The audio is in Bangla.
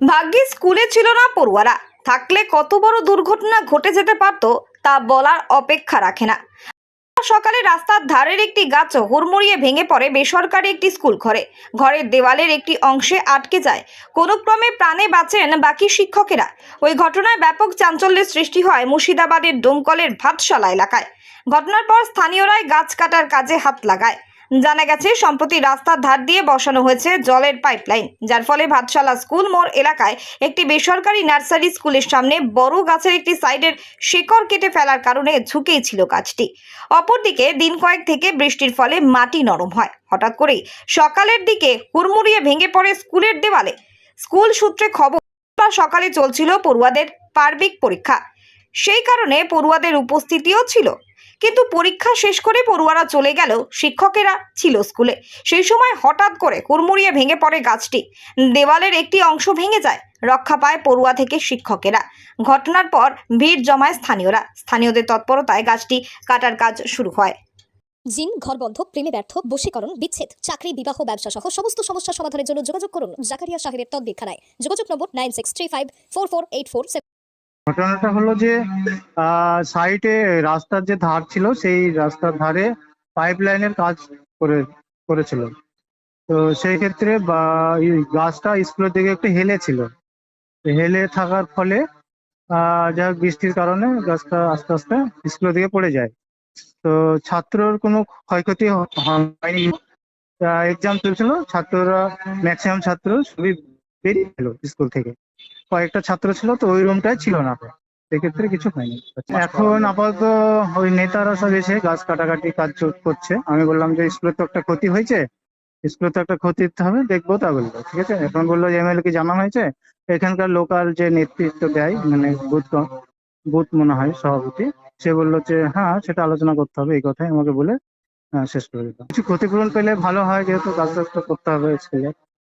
ভাগ্যে স্কুলে ছিল না পড়ুয়ারা। থাকলে কত বড় দুর্ঘটনা ঘটে যেতে পারত, তা বলার অপেক্ষা রাখে না। সকালে রাস্তার ধারের একটি গাছ হুড়মুড়িয়ে ভেঙে পড়ে বেসরকারি একটি স্কুল ঘরে। ঘরের দেওয়ালের একটি অংশে আটকে যায়। কোনো ক্রমে প্রাণে বাঁচেন বাকি শিক্ষকেরা। ওই ঘটনায় ব্যাপক চাঞ্চল্যের সৃষ্টি হয় মুর্শিদাবাদের ডোমকলের ভাতশালা এলাকায়। ঘটনার পর স্থানীয়রাই গাছ কাটার কাজে হাত লাগায়। জানা গেছে, সম্প্রতি রাস্তার ধার দিয়ে বসানো হয়েছে জলের পাইপলাইন, যার ফলে ভাতশালা স্কুল মোড় এলাকায় একটি বেসরকারি নার্সারি স্কুলের সামনে বড় গাছের একটি সাইডের শিকড় কেটে ফেলার কারণে ঝুঁকেই ছিল গাছটি। অপরদিকে দিন কয়েক থেকে বৃষ্টির ফলে মাটি নরম হয়। হঠাৎ করেই সকালের দিকে হুড়মুড়িয়ে ভেঙে পড়ে স্কুলের দেওয়ালে। স্কুল সূত্রে খবর সকালে চলছিল পড়ুয়াদের পার্বিক পরীক্ষা। সেই কারণে পড়ুয়াদের উপস্থিতিও ছিল। কিন্তু পরীক্ষা শেষ করে পড়ুয়ারা চলে গেল শিক্ষকেরা ছিল স্কুলে। সেই সময় হঠাৎ করে হুড়মুড়িয়ে ভেঙে পড়ে গাছটি। দেওয়ালের একটি অংশ ভেঙে যায়, রক্ষা পায় পড়ুয়া থেকে শিক্ষকেরা। ঘটনার পর ভিড় জমায় স্থানীয়রা। স্থানীয়দের তৎপরতায় গাছটি কাটার কাজ শুরু হয়। জিন ঘরবন্ধ প্রেমে ব্যর্থ, বশীকরণ, বিচ্ছেদ, চাকরি, বিবাহ, ব্যবসা সহ সমস্ত সমস্যা সমাধানের জন্য যোগাযোগ করুন। জাকারিয়া সাহেবের তদ্বিক্ষানায় যোগাযোগ নম্বর nine six three five four four eight four ঘটনাটা হলো যে সাইটে রাস্তার যে ধার ছিল, সেই রাস্তার ধারে পাইপ লাইনের কাজ করে, করেছিল। তো সেই ক্ষেত্রে গাছটা স্কুলের দিকে একটু হেলে ছিল। হেলে থাকার ফলে যা বৃষ্টির কারণে গাছটা আস্তে আস্তে স্কুলের দিকে পড়ে যায়। তো ছাত্রর কোনো ক্ষয়ক্ষতি হয়নি। এক্সাম চলছিল, ছাত্ররা ম্যাক্সিমাম ছাত্র সবই বেরিয়ে গেল স্কুল থেকে। কয়েকটা ছাত্র ছিল তো ওই রুমটায় ছিল না। সেক্ষেত্রে কিছু হয়নি। এখন আপাতত ওই নেতারা সব এসে গাছ কাটাকাটি কাজ করছে। আমি বললাম যে স্কুলে তো একটা ক্ষতি হয়েছে। স্কুলে তো একটা ক্ষতি দিতে হবে, দেখব তা বলল। ঠিক আছে? এখন বলল যে এমএলএ কে জানানো হয়েছে। এখানকার লোকাল যে নেতৃত্ব দেয় মানে বুথ বুথ মনে হয় সভাপতি, সে বলল যে হ্যাঁ সেটা আলোচনা করতে হবে। এই কথাই আমাকে বলে শেষ করে দিলাম কিছু ক্ষতিপূরণ পেলে ভালো হয়, যেহেতু কাজ করতে হবে স্কুলে